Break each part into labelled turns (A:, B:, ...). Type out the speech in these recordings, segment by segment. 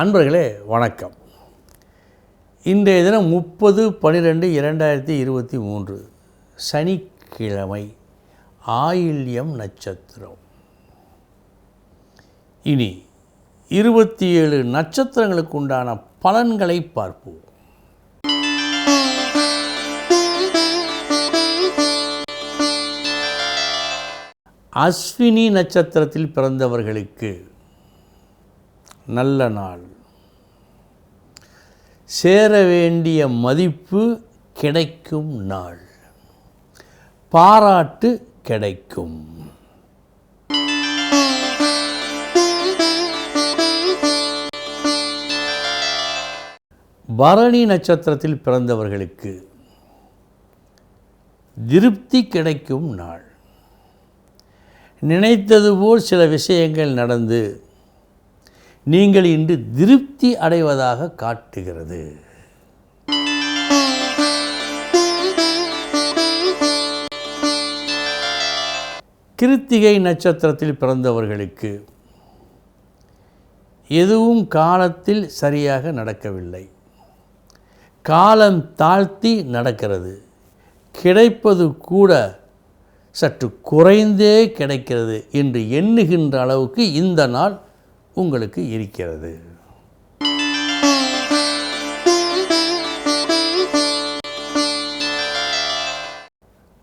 A: அன்பர்களே வணக்கம். இன்றைய தினம் முப்பது பன்னிரெண்டு இரண்டாயிரத்தி இருபத்தி மூன்று சனிக்கிழமை ஆயில்யம் நட்சத்திரம். இனி இருபத்தி ஏழு நட்சத்திரங்களுக்கு உண்டான பலன்களை பார்ப்போம். அஸ்வினி நட்சத்திரத்தில் பிறந்தவர்களுக்கு நல்ல நாள். சேர வேண்டிய மதிப்பு கிடைக்கும் நாள். பாராட்டு கிடைக்கும். பரணி நட்சத்திரத்தில் பிறந்தவர்களுக்கு திருப்தி கிடைக்கும் நாள். நினைத்தது போல் சில விஷயங்கள் நடந்து நீங்கள் இன்று திருப்தி அடைவதாக காட்டுகிறது. கிருத்திகை நட்சத்திரத்தில் பிறந்தவர்களுக்கு எதுவும் காலத்தில் சரியாக நடக்கவில்லை. காலம் தாழ்த்தி நடக்கிறது. கிடைப்பது கூட சற்று குறைந்தே கிடைக்கிறது என்று எண்ணுகின்ற அளவுக்கு இந்த நாள் உங்களுக்கு இருக்கிறது.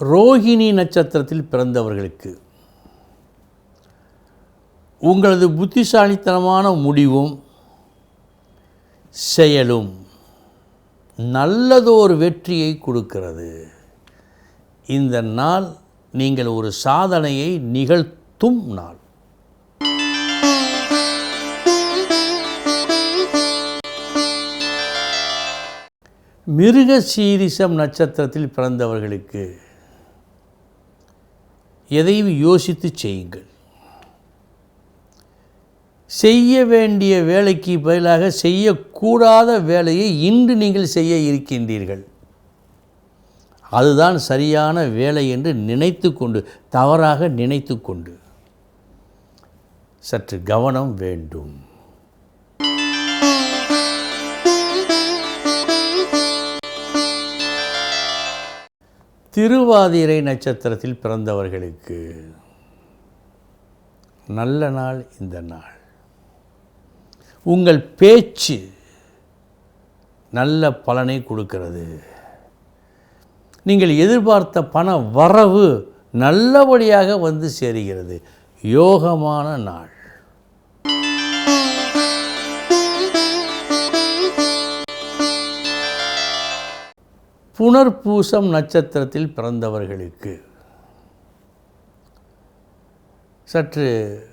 A: ரோஹிணி நட்சத்திரத்தில் பிறந்தவர்களுக்கு உங்களது புத்திசாலித்தனமான முடிவும் செயலும் நல்லதொரு வெற்றியை கொடுக்கிறது. இந்த நாள் நீங்கள் ஒரு சாதனையை நிகழ்த்தும் நாள். மிருக சீரிசம் நட்சத்திரத்தில் பிறந்தவர்களுக்கு எதையும் யோசித்து செய்யுங்கள். செய்ய வேண்டிய வேலைக்கு பதிலாக செய்யக்கூடாத வேலையை இன்று நீங்கள் செய்ய இருக்கின்றீர்கள். அதுதான் சரியான வேலை என்று நினைத்து கொண்டு தவறாக நினைத்து கொண்டு சற்று கவனம் வேண்டும். திருவாதிரை நட்சத்திரத்தில் பிறந்தவர்களுக்கு நல்ல நாள் இந்த நாள். உங்கள் பேச்சு நல்ல பலனை கொடுக்கிறது. நீங்கள் எதிர்பார்த்த பண வரவு நல்லபடியாக வந்து சேருகிறது. யோகமான நாள். புனர்பூசம் நட்சத்திரத்தில் பிறந்தவர்களுக்கு. சற்று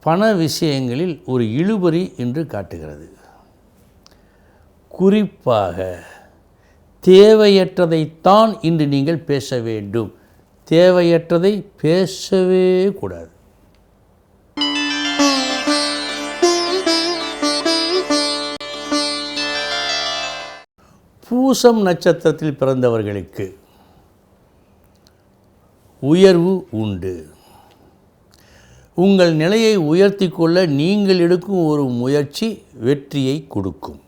A: பண விஷயங்களில் ஒரு இழுபறி என்று காட்டுகிறது. குறிப்பாக தேவையற்றதைத்தான் இன்று நீங்கள் பேச வேண்டும். தேவையற்றதை பேசவே கூடாது. பூசம் நட்சத்திரத்தில் பிறந்தவர்களுக்கு உயர்வு உண்டு. உங்கள் நிலையை உயர்த்தி கொள்ள நீங்கள் எடுக்கும் ஒரு முயற்சி வெற்றியை கொடுக்கும்.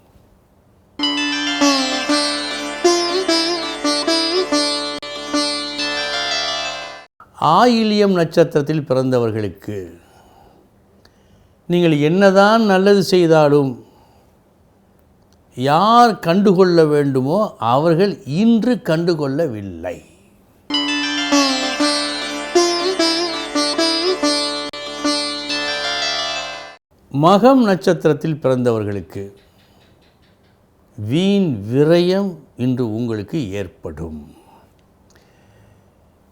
A: ஆயிலியம் நட்சத்திரத்தில் பிறந்தவர்களுக்கு நீங்கள் என்னதான் நல்லது செய்தாலும் யார் கண்டுகொள்ள வேண்டுமோ அவர்கள் இன்று கண்டுகொள்ளவில்லை. மகம் நட்சத்திரத்தில் பிறந்தவர்களுக்கு வீண் விரயம் இன்று உங்களுக்கு ஏற்படும்.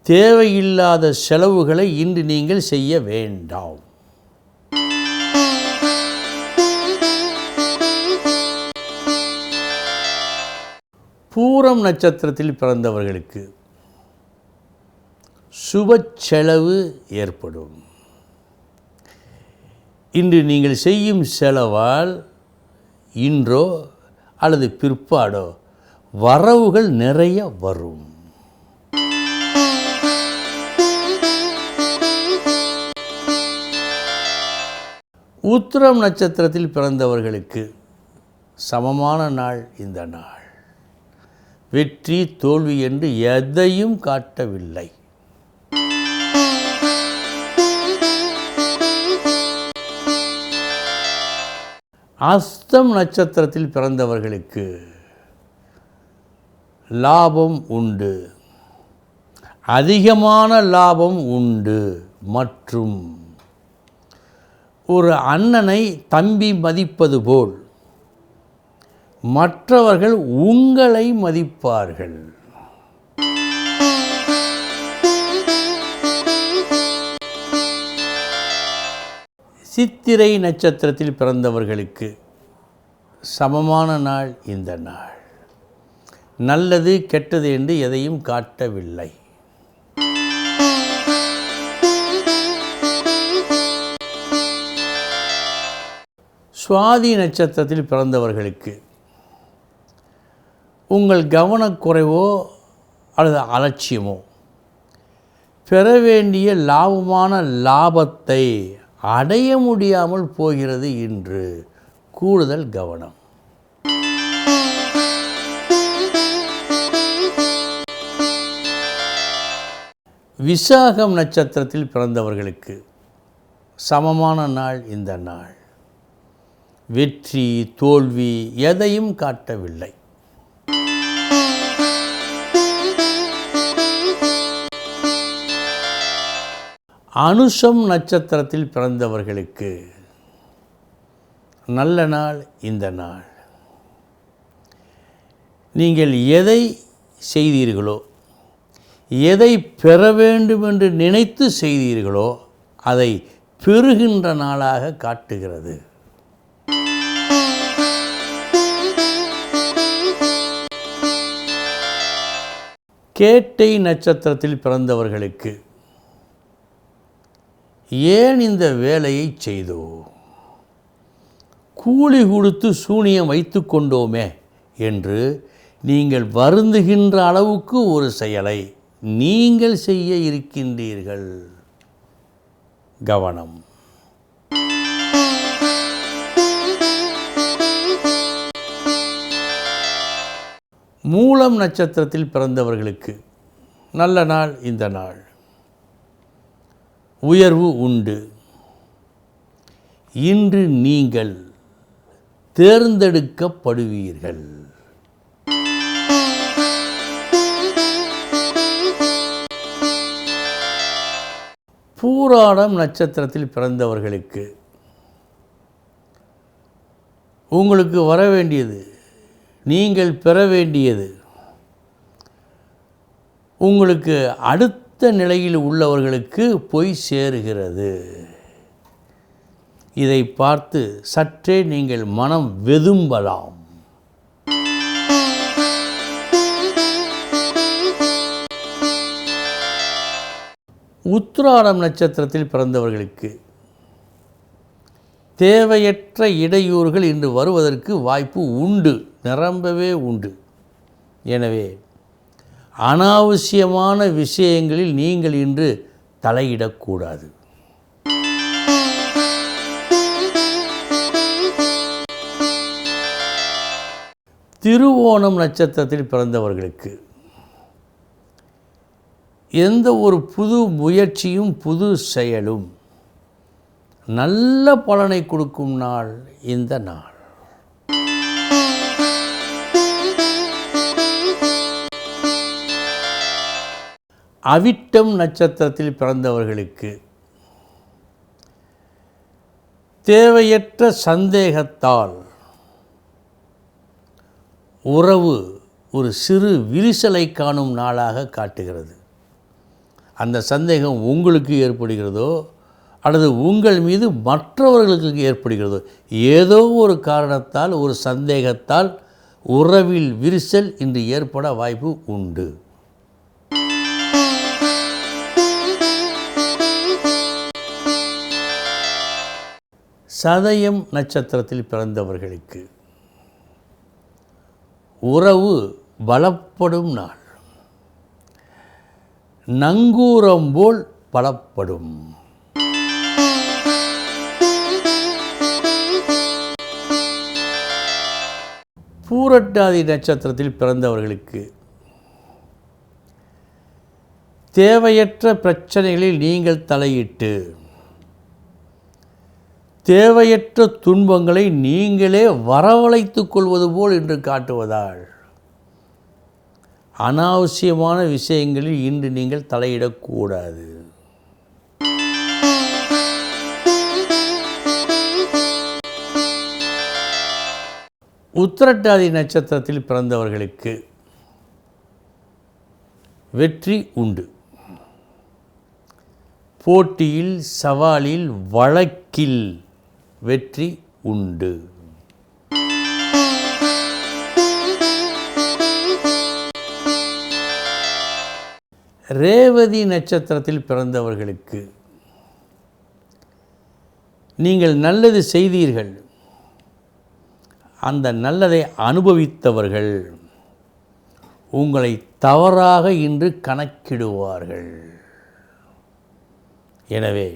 A: தேவையில்லாத செலவுகளை இன்று நீங்கள் செய்ய வேண்டாம். பூரம் நட்சத்திரத்தில் பிறந்தவர்களுக்கு சுப செலவு ஏற்படும். இன்று நீங்கள் செய்யும் செலவால் இன்றோ அல்லது பிற்பாடோ வரவுகள் நிறைய வரும். உத்திரம் நட்சத்திரத்தில் பிறந்தவர்களுக்கு சமமான நாள் இந்த நாள். வெற்றி தோல்வி என்று எதையும் காட்டவில்லை. அஸ்தம் நட்சத்திரத்தில் பிறந்தவர்களுக்கு லாபம் உண்டு. அதிகமான லாபம் உண்டு. மற்றும் ஒரு அண்ணனை தம்பி மதிப்பது போல் மற்றவர்கள் உங்களை மதிப்பார்கள். சித்திரை நட்சத்திரத்தில் பிறந்தவர்களுக்கு சமமான நாள் இந்த நாள். நல்லது கெட்டது என்று எதையும் காட்டவில்லை. சுவாதி நட்சத்திரத்தில் பிறந்தவர்களுக்கு உங்கள் கவனக்குறைவோ அல்லது அலட்சியமோ. பெற வேண்டிய லாபமான லாபத்தை அடைய முடியாமல் போகிறது இன்று கூடுதல் கவனம். விசாகம் நட்சத்திரத்தில் பிறந்தவர்களுக்கு சமமான நாள் இந்த நாள். வெற்றி தோல்வி எதையும் காட்டவில்லை. அனுஷம் நட்சத்திரத்தில் பிறந்தவர்களுக்கு நல்ல நாள் இந்த நாள். நீங்கள் எதை செய்தீர்களோ எதை பெற வேண்டும் என்று நினைத்து செய்தீர்களோ அதை பெறுகின்ற நாளாக காட்டுகிறது. கேட்டை நட்சத்திரத்தில் பிறந்தவர்களுக்கு ஏன் இந்த வேலையை செய்தோ? கூலி கொடுத்து சூனியம் வைத்து கொண்டோமே என்று நீங்கள் வருந்துகின்ற அளவுக்கு ஒரு செயலை நீங்கள் செய்ய இருக்கின்றீர்கள். கவனம். மூலம் நட்சத்திரத்தில் பிறந்தவர்களுக்கு நல்ல நாள் இந்த நாள். உயர்வு உண்டு. இன்று நீங்கள் தேர்ந்தெடுக்கப்படுவீர்கள். பூராடம் நட்சத்திரத்தில் பிறந்தவர்களுக்கு உங்களுக்கு வர வேண்டியது நீங்கள் பெற வேண்டியது உங்களுக்கு அடுத்த நிலையில் உள்ளவர்களுக்கு போய் சேருகிறது. இதை பார்த்து சற்றே நீங்கள் மனம் வெதும்பலாம். உத்திராடம் நட்சத்திரத்தில் பிறந்தவர்களுக்கு தேவையற்ற இடையூறுகள் இன்று வருவதற்கு வாய்ப்பு உண்டு நிரம்பவே உண்டு. எனவே அனாவசியமான விஷயங்களில் நீங்கள் இன்று தலையிடக்கூடாது. திருவோணம் நட்சத்திரத்தில் பிறந்தவர்களுக்கு எந்த ஒரு புது முயற்சியும் புது செயலும் நல்ல பலனை கொடுக்கும் நாள் இந்த நாள். அவிட்டம் நட்சத்திரத்தில் பிறந்தவர்களுக்கு தேவையற்ற சந்தேகத்தால் உறவு ஒரு சிறு விரிசலை காணும் நாளாக காட்டுகிறது. அந்த சந்தேகம் உங்களுக்கு ஏற்படுகிறதோ அல்லது உங்கள் மீது மற்றவர்களுக்கு ஏற்படுகிறதோ ஏதோ ஒரு காரணத்தால் ஒரு சந்தேகத்தால் உறவில் விரிசல் இன்று ஏற்பட வாய்ப்பு உண்டு. சதயம் நட்சத்திரத்தில் பிறந்தவர்களுக்கு உறவு பலப்படும் நாள். நங்கூரம் போல் பலப்படும். பூரட்டாதி நட்சத்திரத்தில் பிறந்தவர்களுக்கு தேவையற்ற பிரச்சனைகளில் நீங்கள் தலையிட்டு தேவையற்ற துன்பங்களை நீங்களே வரவழைத்து கொள்வது போல் என்று காட்டுவதால். அனாவசியமான விஷயங்களில் இன்று நீங்கள் தலையிடக்கூடாது. உத்திரட்டாதி நட்சத்திரத்தில் பிறந்தவர்களுக்கு வெற்றி உண்டு. போட்டியில் சவாலில் வழக்கில் வெற்றி உண்டு. ரேவதி நட்சத்திரத்தில் பிறந்தவர்களுக்கு நீங்கள் நல்லது செய்தீர்கள். அந்த நல்லதை அனுபவித்தவர்கள் உங்களை தவறாக இன்று கணக்கிடுவார்கள். எனவே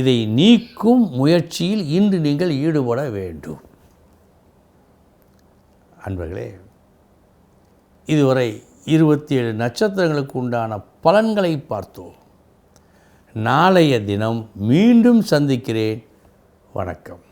A: இதை நீக்கும் முயற்சியில் இன்று நீங்கள் ஈடுபட வேண்டும். அன்பர்களே இதுவரை இருபத்தி ஏழு நட்சத்திரங்களுக்கு உண்டான பலன்களை பார்த்தோம். நாளைய தினம் மீண்டும் சந்திக்கிறேன். வணக்கம்.